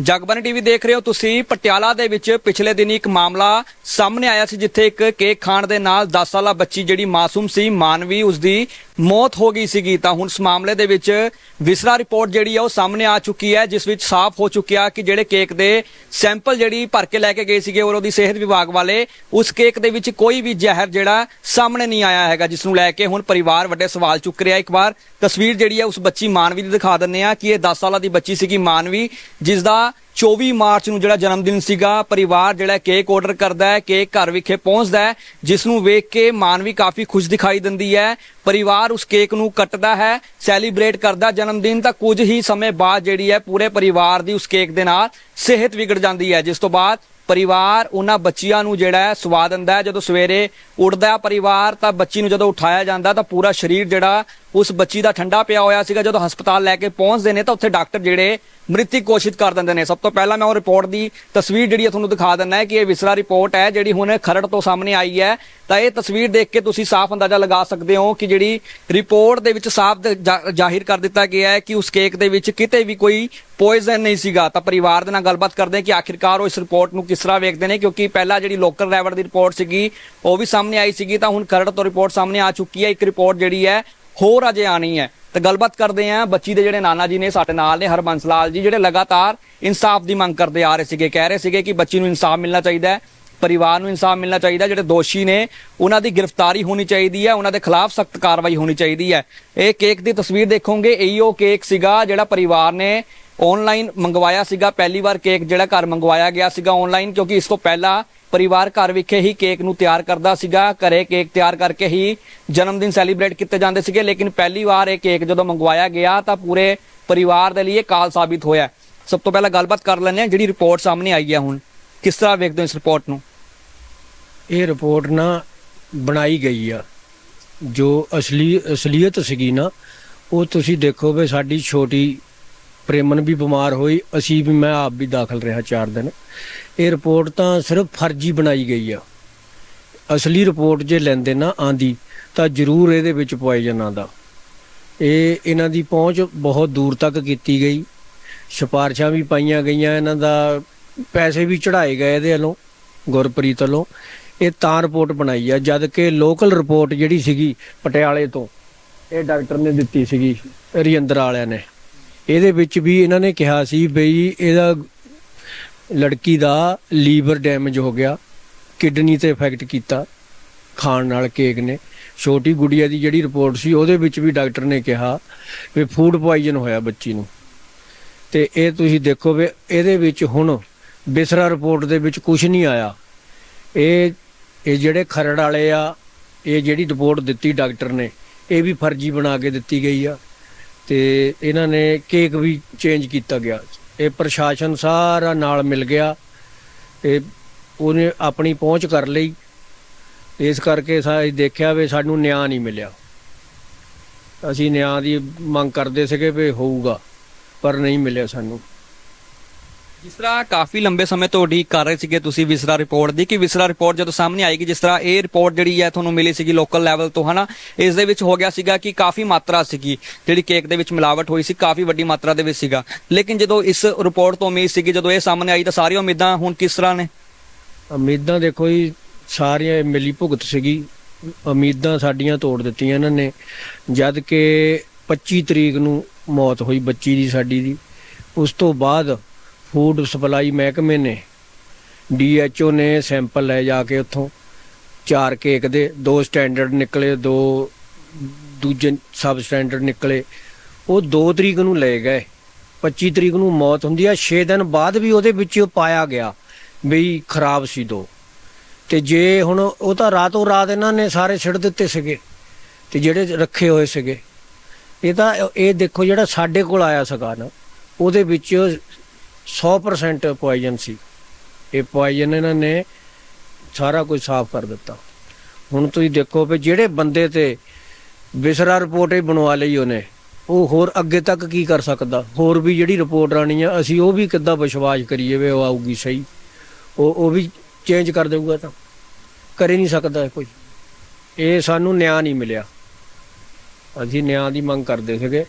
Jagbani TV ਦੇਖ ਰਹੇ ਹੋ ਤੁਸੀਂ। ਪਟਿਆਲਾ ਦੇ ਵਿੱਚ ਪਿਛਲੇ ਦਿਨੀ ਇੱਕ ਮਾਮਲਾ ਸਾਹਮਣੇ ਆਇਆ ਸੀ, ਜਿੱਥੇ ਇੱਕ ਕੇਕ ਖਾਣ ਦੇ ਨਾਲ 10 ਸਾਲਾ ਬੱਚੀ ਜਿਹੜੀ ਮਾਸੂਮ ਸੀ, ਮਾਨਵੀ ਉਸ ਦੀ ਮੌਤ ਹੋ ਗਈ ਸੀਗੀ। ਤਾਂ ਹੁਣ ਇਸ ਮਾਮਲੇ ਦੇ ਵਿੱਚ ਵਿਸਰਾ ਰਿਪੋਰਟ ਜਿਹੜੀ ਆ ਉਹ ਸਾਹਮਣੇ ਆ ਚੁੱਕੀ ਹੈ, ਜਿਸ ਵਿੱਚ ਸਾਫ਼ ਹੋ ਚੁੱਕਿਆ ਕਿ ਜਿਹੜੇ ਕੇਕ ਦੇ ਸੈਂਪਲ ਜਿਹੜੀ ਭਰ ਕੇ ਲੈ ਕੇ ਗਏ ਸੀਗੇ ਔਰ ਉਹਦੀ ਸਿਹਤ ਵਿਭਾਗ ਵਾਲੇ, ਉਸ ਕੇਕ ਦੇ ਵਿੱਚ ਕੋਈ ਵੀ ਜ਼ਹਿਰ ਜਿਹੜਾ ਸਾਹਮਣੇ ਨਹੀਂ ਆਇਆ ਹੈਗਾ, ਜਿਸ ਨੂੰ ਲੈ ਕੇ ਹੁਣ ਪਰਿਵਾਰ ਵੱਡੇ ਸਵਾਲ ਚੁੱਕ ਰਿਹਾ। ਇੱਕ ਵਾਰ ਤਸਵੀਰ ਜਿਹੜੀ ਹੈ ਉਸ ਬੱਚੀ ਮਾਨਵੀ ਦੀ ਦਿਖਾ ਦਿੰਨੇ ਆ ਕਿ ਇਹ 10 ਸਾਲਾਂ ਦੀ ਬੱਚੀ ਸੀਗੀ ਮਾਨਵੀ ਜਿਸ ਦਾ 24 ਮਾਰਚ ਨੂੰ ਜਿਹੜਾ ਜਨਮ ਦਿਨ ਸੀਗਾ, ਪਰਿਵਾਰ ਜਿਹੜਾ ਕੇਕ ਆਰਡਰ ਕਰਦਾ ਹੈ, ਕੇਕ ਘਰ ਵਿਖੇ ਪਹੁੰਚਦਾ ਹੈ ਜਿਸ ਨੂੰ ਵੇਖ ਕੇ ਮਾਨਵੀ ਕਾਫੀ ਖੁਸ਼ ਦਿਖਾਈ ਦਿੰਦੀ ਹੈ। ਪਰਿਵਾਰ ਉਸ ਕੇਕ ਨੂੰ ਕੱਟਦਾ ਹੈ ਸੈਲੀਬ੍ਰੇਟ ਕਰਦਾ ਜਨਮ ਦਿਨ ਤਾਂ ਕੁਝ ਹੀ ਸਮੇਂ ਬਾਅਦ ਜਿਹੜੀ ਹੈ ਪੂਰੇ ਪਰਿਵਾਰ ਦੀ ਉਸ ਕੇਕ ਦੇ ਨਾਲ ਸਿਹਤ ਵਿਗੜ ਜਾਂਦੀ ਹੈ। ਜਿਸ ਤੋਂ ਬਾਅਦ ਪਰਿਵਾਰ ਉਹਨਾਂ ਬੱਚੀਆਂ ਨੂੰ ਜਿਹੜਾ ਹੈ ਸਵਾ ਦਿੰਦਾ ਹੈ। ਜਦੋਂ ਸਵੇਰੇ ਉੱਠਦਾ ਪਰਿਵਾਰ, ਤਾਂ ਬੱਚੀ ਨੂੰ ਜਦੋਂ ਉਠਾਇਆ ਜਾਂਦਾ, ਤਾਂ ਪੂਰਾ ਸਰੀਰ ਜਿਹੜਾ ਉਸ ਬੱਚੀ ਦਾ ਠੰਡਾ ਪਿਆ ਹੋਇਆ ਸੀਗਾ, ਜਦੋਂ ਹਸਪਤਾਲ ਲੈ ਕੇ ਪਹੁੰਚਦੇ ਨੇ ਤਾਂ ਉੱਥੇ ਡਾਕਟਰ ਜਿਹੜੇ ਮ੍ਰਿਤਕ ਘੋਸ਼ਿਤ ਕਰ ਦਿੰਦੇ ਨੇ। ਸਭ ਤੋਂ ਪਹਿਲਾਂ ਮੈਂ ਉਹ ਰਿਪੋਰਟ ਦੀ ਤਸਵੀਰ ਜਿਹੜੀ ਹੈ ਤੁਹਾਨੂੰ ਦਿਖਾ ਦਿੰਦਾ ਹੈ ਕਿ ਇਹ ਵਿਸਰਾ ਰਿਪੋਰਟ ਹੈ, ਜਿਹੜੀ ਹੁਣ ਖਰੜ ਤੋਂ ਸਾਹਮਣੇ ਆਈ ਹੈ। ਤਾਂ ਇਹ ਤਸਵੀਰ ਦੇਖ ਕੇ ਤੁਸੀਂ ਸਾਫ਼ ਅੰਦਾਜ਼ਾ ਲਗਾ ਸਕਦੇ ਹੋ ਕਿ ਜਿਹੜੀ ਰਿਪੋਰਟ ਦੇ ਵਿੱਚ ਸਾਫ਼ ਜਾ- ਜ਼ਾਹਿਰ ਕਰ ਦਿੱਤਾ ਗਿਆ ਹੈ ਕਿ ਉਸ ਕੇਕ ਦੇ ਵਿੱਚ ਕਿਤੇ ਵੀ ਕੋਈ ਪੋਇਜ਼ਨ ਨਹੀਂ ਸੀਗਾ। ਤਾਂ ਪਰਿਵਾਰ ਦੇ ਨਾਲ ਗੱਲਬਾਤ ਕਰਦੇ ਕਿ ਆਖਿਰਕਾਰ ਉਹ ਇਸ ਰਿਪੋਰਟ ਨੂੰ ਕਿਸ ਤਰ੍ਹਾਂ ਵੇਖਦੇ ਨੇ, ਕਿਉਂਕਿ ਪਹਿਲਾਂ ਜਿਹੜੀ ਲੋਕਲ ਰੈਵਰ ਦੀ ਰਿਪੋਰਟ ਸੀਗੀ, ਉਹ ਵੀ ਸਾਹਮਣੇ ਆਈ ਸੀਗੀ। ਤਾਂ ਹੁਣ ਖਰੜ ਤੋਂ ਰਿਪੋਰਟ ਸਾਹਮਣੇ ਆ ਚੁੱਕੀ ਹੈ। ਇੱਕ ਰਿਪੋਰਟ ਜਿਹੜੀ ਹੈ ਹੋਰ ਅਜੇ ਆਣੀ ਹੈ। ਤੇ ਗੱਲਬਾਤ ਕਰਦੇ ਆਂ ਬੱਚੀ ਦੇ ਜਿਹੜੇ ਨਾਨਾ ਜੀ ਨੇ ਸਾਡੇ ਨਾਲ ਨੇ, ਹਰਬੰਸ ਲਾਲ ਜੀ, ਜਿਹੜੇ ਲਗਾਤਾਰ ਇਨਸਾਫ ਦੀ ਮੰਗ ਕਰਦੇ ਆ ਰਹੇ ਸੀਗੇ। ਕਹਿ ਰਹੇ ਸੀਗੇ ਕਿ ਬੱਚੀ ਨੂੰ ਇਨਸਾਫ ਮਿਲਣਾ ਚਾਹੀਦਾ ਹੈ, ਪਰਿਵਾਰ ਨੂੰ ਇਨਸਾਫ ਮਿਲਣਾ ਚਾਹੀਦਾ ਜਿਹੜੇ ਦੋਸ਼ੀ ਨੇ, ਉਹਨਾਂ ਦੀ ਗ੍ਰਿਫਤਾਰੀ ਹੋਣੀ ਚਾਹੀਦੀ ਹੈ, ਉਹਨਾਂ ਦੇ ਖਿਲਾਫ ਸਖਤ ਕਾਰਵਾਈ ਹੋਣੀ ਚਾਹੀਦੀ ਹੈ। ਇਹ ਕੇਕ ਦੀ ਤਸਵੀਰ ਦੇਖੋਗੇ, ਇਹੀ ਉਹ ਕੇਕ ਸੀਗਾ ਜਿਹੜਾ ਪਰਿਵਾਰ ਨੇ ਆਨਲਾਈਨ ਮੰਗਵਾਇਆ ਸੀਗਾ, ਪਹਿਲੀ ਵਾਰ ਕੇਕ ਜਿਹੜਾ ਘਰ ਮੰਗਵਾਇਆ ਗਿਆ ਸੀਗਾ ਆਨਲਾਈਨ ਕਿਉਂਕਿ ਇਸ ਤੋਂ ਪਹਿਲਾਂ ਪਰਿਵਾਰ ਘਰ ਵਿਖੇ ਹੀ ਕੇਕ ਨੂੰ ਤਿਆਰ ਕਰਦਾ ਸੀਗਾ। ਘਰੇ ਕੇਕ ਤਿਆਰ ਕਰਕੇ ਹੀ ਜਨਮ ਦਿਨ ਸੈਲੀਬ੍ਰੇਟ ਕੀਤੇ ਜਾਂਦੇ ਸੀਗੇ, ਲੇਕਿਨ ਪਹਿਲੀ ਵਾਰ ਇਹ ਕੇਕ ਜਦੋਂ ਮੰਗਵਾਇਆ ਗਿਆ, ਤਾਂ ਪੂਰੇ ਪਰਿਵਾਰ ਦੇ ਲਈ ਕਾਲ ਸਾਬਿਤ ਹੋਇਆ। ਸਭ ਤੋਂ ਪਹਿਲਾਂ ਗੱਲਬਾਤ ਕਰ ਲੈਂਦੇ ਹਾਂ, ਜਿਹੜੀ ਰਿਪੋਰਟ ਸਾਹਮਣੇ ਆਈ ਹੈ ਹੁਣ। ਕਿਸ ਤਰ੍ਹਾਂ ਵੇਖਦੇ ਹੋ ਇਸ ਰਿਪੋਰਟ ਨੂੰ? ਇਹ ਰਿਪੋਰਟ ਨਾ ਬਣਾਈ ਗਈ ਆ। ਜੋ ਅਸਲੀ ਅਸਲੀਅਤ ਸੀਗੀ ਨਾ, ਉਹ ਤੁਸੀਂ ਦੇਖੋ ਵੀ ਸਾਡੀ ਛੋਟੀ ਪ੍ਰੇਮਨ ਵੀ ਬਿਮਾਰ ਹੋਈ, ਅਸੀਂ ਵੀ ਮੈਂ ਆਪ ਵੀ ਦਾਖਲ ਰਿਹਾ 4 ਦਿਨ। ਇਹ ਰਿਪੋਰਟ ਤਾਂ ਸਿਰਫ ਫਰਜ਼ੀ ਬਣਾਈ ਗਈ ਆ। ਅਸਲੀ ਰਿਪੋਰਟ ਜੇ ਲੈਂਦੇ ਨਾ ਆਂਦੀ, ਤਾਂ ਜ਼ਰੂਰ ਇਹਦੇ ਵਿੱਚ ਪੋਇਜ਼ਨ ਆਂਦਾ। ਇਹ ਇਹਨਾਂ ਦੀ ਪਹੁੰਚ ਬਹੁਤ ਦੂਰ ਤੱਕ ਕੀਤੀ ਗਈ। ਸਿਫਾਰਸ਼ਾਂ ਵੀ ਪਾਈਆਂ ਗਈਆਂ ਇਹਨਾਂ ਦਾ, ਪੈਸੇ ਵੀ ਚੜਾਏ ਗਏ ਇਹਦੇ ਵੱਲੋਂ, ਗੁਰਪ੍ਰੀਤ ਵੱਲੋਂ। ਇਹ ਤਾਂ ਰਿਪੋਰਟ ਬਣਾਈ ਆ, ਜਦ ਕਿ ਲੋਕਲ ਰਿਪੋਰਟ ਜਿਹੜੀ ਸੀਗੀ ਪਟਿਆਲੇ ਤੋਂ, ਇਹ ਡਾਕਟਰ ਨੇ ਦਿੱਤੀ ਸੀਗੀ, ਰਜਿੰਦਰ ਵਾਲਿਆਂ ਨੇ। ਇਹਦੇ ਵਿੱਚ ਵੀ ਇਹਨਾਂ ਨੇ ਕਿਹਾ ਸੀ ਬਈ ਇਹਦਾ ਲੜਕੀ ਦਾ ਲੀਵਰ ਡੈਮੇਜ ਹੋ ਗਿਆ, ਕਿਡਨੀ ਤੇ ਇਫੈਕਟ ਕੀਤਾ, ਖਾਣ ਨਾਲ ਕੇਕ ਨੇ। ਛੋਟੀ ਗੁੜੀਆ ਦੀ ਜਿਹੜੀ ਰਿਪੋਰਟ ਸੀ, ਉਹਦੇ ਵਿੱਚ ਵੀ ਡਾਕਟਰ ਨੇ ਕਿਹਾ ਵੀ ਫੂਡ ਪੋਇਜ਼ਨ ਹੋਇਆ ਬੱਚੀ ਨੂੰ। ਤੇ ਇਹ ਤੁਸੀਂ ਦੇਖੋ ਵੀ ਇਹਦੇ ਵਿੱਚ ਹੁਣ ਬਿਸਰਾ ਰਿਪੋਰਟ ਦੇ ਵਿੱਚ ਕੁਝ ਨਹੀਂ ਆਇਆ। ਇਹ ਇਹ ਜਿਹੜੇ ਖਰੜ ਵਾਲੇ ਆ, ਇਹ ਜਿਹੜੀ ਰਿਪੋਰਟ ਦਿੱਤੀ ਡਾਕਟਰ ਨੇ, ਇਹ ਵੀ ਫਰਜ਼ੀ ਬਣਾ ਕੇ ਦਿੱਤੀ ਗਈ ਆ। ਤੇ ਇਹਨਾਂ ਨੇ ਕੇਕ ਵੀ ਚੇਂਜ ਕੀਤਾ ਗਿਆ। ਇਹ ਪ੍ਰਸ਼ਾਸਨ ਸਾਰਾ ਨਾਲ ਮਿਲ ਗਿਆ ਤੇ ਉਹਨੇ ਆਪਣੀ ਪਹੁੰਚ ਕਰ ਲਈ। ਇਸ ਕਰਕੇ ਸਾ ਦੇਖਿਆ ਵੀ ਸਾਨੂੰ ਨਿਆਂ ਨਹੀਂ ਮਿਲਿਆ। ਅਸੀਂ ਨਿਆਂ ਦੀ ਮੰਗ ਕਰਦੇ ਸੀਗੇ ਵੀ ਹੋਊਗਾ, ਪਰ ਨਹੀਂ ਮਿਲਿਆ ਸਾਨੂੰ। ਜਿਸ ਤਰ੍ਹਾਂ ਕਾਫੀ ਲੰਬੇ ਸਮੇਂ ਤੋਂ ਉਡੀਕ ਕਰ ਰਹੇ ਸੀਗੇ ਤੁਸੀਂ ਵਿਸਰਾ ਰਿਪੋਰਟ ਦੀ, ਕਿ ਵਿਸਰਾ ਰਿਪੋਰਟ ਜਦੋਂ ਸਾਹਮਣੇ ਆਏਗੀ, ਜਿਸ ਤਰ੍ਹਾਂ ਇਹ ਰਿਪੋਰਟ ਜਿਹੜੀ ਹੈ ਤੁਹਾਨੂੰ ਮਿਲੀ ਸੀਗੀ ਲੋਕਲ ਲੈਵਲ ਤੋਂ, ਹਨਾ, ਇਸ ਦੇ ਵਿੱਚ ਹੋ ਗਿਆ ਸੀਗਾ ਕਿ ਕਾਫੀ ਮਾਤਰਾ ਸੀਗੀ, ਜਿਹੜੀ ਕੇਕ ਦੇ ਵਿੱਚ ਮਿਲਾਵਟ ਹੋਈ ਸੀ, ਕਾਫੀ ਵੱਡੀ ਮਾਤਰਾ ਦੇ ਵਿੱਚ ਸੀਗਾ। ਲੇਕਿਨ ਜਦੋਂ ਇਸ ਰਿਪੋਰਟ ਤੋਂ ਉਮੀਦ ਸੀਗੀ, ਜਦੋਂ ਇਹ ਸਾਹਮਣੇ ਆਈ ਤਾਂ ਸਾਰੀਆਂ ਉਮੀਦਾਂ ਹੁਣ ਕਿਸ ਤਰ੍ਹਾਂ ਨੇ? ਉਮੀਦਾਂ ਦੇਖੋ ਜੀ, ਸਾਰੀਆਂ ਮਿਲੀ ਭੁਗਤ ਸੀਗੀ। ਉਮੀਦਾਂ ਸਾਡੀਆਂ ਤੋੜ ਦਿੱਤੀਆਂ ਇਹਨਾਂ ਨੇ, ਜਦ ਕਿ 25 ਤਰੀਕ ਨੂੰ ਮੌਤ ਹੋਈ, ਬੱਚੀ ਦੀ, ਸਾਡੀ ਦੀ। ਉਸ ਤੋਂ ਬਾਅਦ ਫੂਡ ਸਪਲਾਈ ਮਹਿਕਮੇ ਨੇ ਡੀਐਚਓ ਨੇ ਸੈਂਪਲ ਲੈ ਜਾ ਕੇ ਉੱਥੋਂ ਚਾਰ ਕੇਕ ਦੇ, ਦੋ ਸਟੈਂਡਰਡ ਨਿਕਲੇ, ਦੋ ਦੂਜੇ ਸਬ ਸਟੈਂਡਰਡ ਨਿਕਲੇ। ਉਹ 2 ਤਰੀਕ ਨੂੰ ਲਏ ਗਏ। 25 ਤਰੀਕ ਨੂੰ ਮੌਤ ਹੁੰਦੀ ਆ। 6 ਦਿਨ ਬਾਅਦ ਵੀ ਉਹਦੇ ਵਿੱਚ ਉਹ ਪਾਇਆ ਗਿਆ ਵੀ ਖਰਾਬ ਸੀ ਦੋ। ਤੇ ਜੇ ਹੁਣ ਉਹ ਤਾਂ ਰਾਤੋਂ ਰਾਤ ਇਹਨਾਂ ਨੇ ਸਾਰੇ ਛੱਡ ਦਿੱਤੇ ਸੀਗੇ ਤੇ ਜਿਹੜੇ ਰੱਖੇ ਹੋਏ ਸੀਗੇ। ਇਹ ਤਾਂ ਇਹ ਦੇਖੋ ਜਿਹੜਾ ਸਾਡੇ ਕੋਲ ਆਇਆ ਸੀਗਾ ਨਾ ਉਹਦੇ ਵਿੱਚ 100% ਪੋਇਜ਼ਨ ਸੀ। ਇਹ ਪੋਇਜ਼ਨ ਇਹਨਾਂ ਨੇ ਸਾਰਾ ਕੁਝ ਸਾਫ਼ ਕਰ ਦਿੱਤਾ। ਹੁਣ ਤੁਸੀਂ ਦੇਖੋ ਵੀ ਜਿਹੜੇ ਬੰਦੇ ਤੇ ਵਿਸਰਾ ਰਿਪੋਰਟ ਹੀ ਬਣਵਾ ਲਈ ਉਹਨੇ, ਉਹ ਹੋਰ ਅੱਗੇ ਤੱਕ ਕੀ ਕਰ ਸਕਦਾ? ਹੋਰ ਵੀ ਜਿਹੜੀ ਰਿਪੋਰਟ ਆਣੀ ਆ, ਅਸੀਂ ਉਹ ਵੀ ਕਿੱਦਾਂ ਵਿਸ਼ਵਾਸ ਕਰੀਏ ਵੀ ਉਹ ਆਊਗੀ ਸਹੀ? ਉਹ ਉਹ ਵੀ ਚੇਂਜ ਕਰ ਦੇਊਗਾ ਤਾਂ। ਕਰ ਨਹੀਂ ਸਕਦਾ ਕੋਈ ਇਹ ਸਾਨੂੰ ਨਿਆਂ ਨਹੀਂ ਮਿਲਿਆ। ਅਸੀਂ ਨਿਆਂ ਦੀ ਮੰਗ ਕਰਦੇ ਸੀਗੇ।